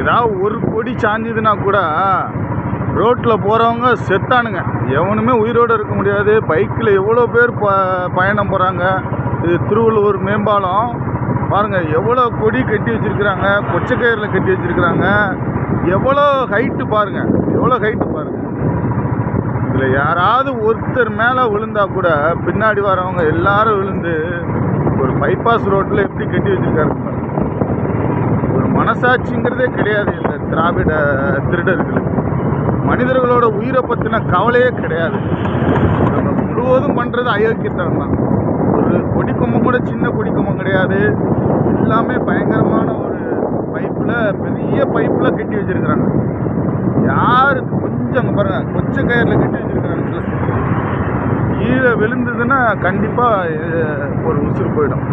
ஏதாவது ஒரு கொடி சாஞ்சுதுன்னா கூட ரோட்டில் போகிறவங்க செத்தானுங்க. எவனுமே உயிரோடு இருக்க முடியாது. பைக்கில் எவ்வளோ பேர் ப பயணம் போகிறாங்க இது திருவள்ளுவர் மேம்பாலம். பாருங்கள் எவ்வளோ கொடி கட்டி வச்சுருக்குறாங்க. கொச்சக்கயிறில் கட்டி வச்சுருக்குறாங்க. எவ்வளோ ஹைட்டு பாருங்கள் எவ்வளோ ஹைட்டு பாருங்கள் இதில் யாராவது ஒருத்தர் மேலே விழுந்தா கூட பின்னாடி வரவங்க எல்லாரும் விழுந்து ஒரு பைபாஸ் ரோட்டில் எப்படி கட்டி வச்சுருக்காரு மனசாட்சிங்கிறதே கிடையாது இல்லை திராவிட திருடர்களுக்கு மனிதர்களோட உயிரை பற்றின கவலையே கிடையாது. நம்ம முழுவதும் பண்ணுறது அயோக்கியத்தனம் தான். ஒரு கொடிக்கம்பம் கூட சின்ன கொடிக்கம்பம் கிடையாது. எல்லாமே பயங்கரமான ஒரு பைப்பில் பெரிய பைப்பில் கட்டி வச்சிருக்கிறாங்க. யாருக்கு கொஞ்சம் பாருங்கள் பாருங்க கொச்ச கயிறில் கட்டி வச்சிருக்கிறாங்க கீழே விழுந்ததுன்னா கண்டிப்பாக ஒரு உசுறு போயிடும்.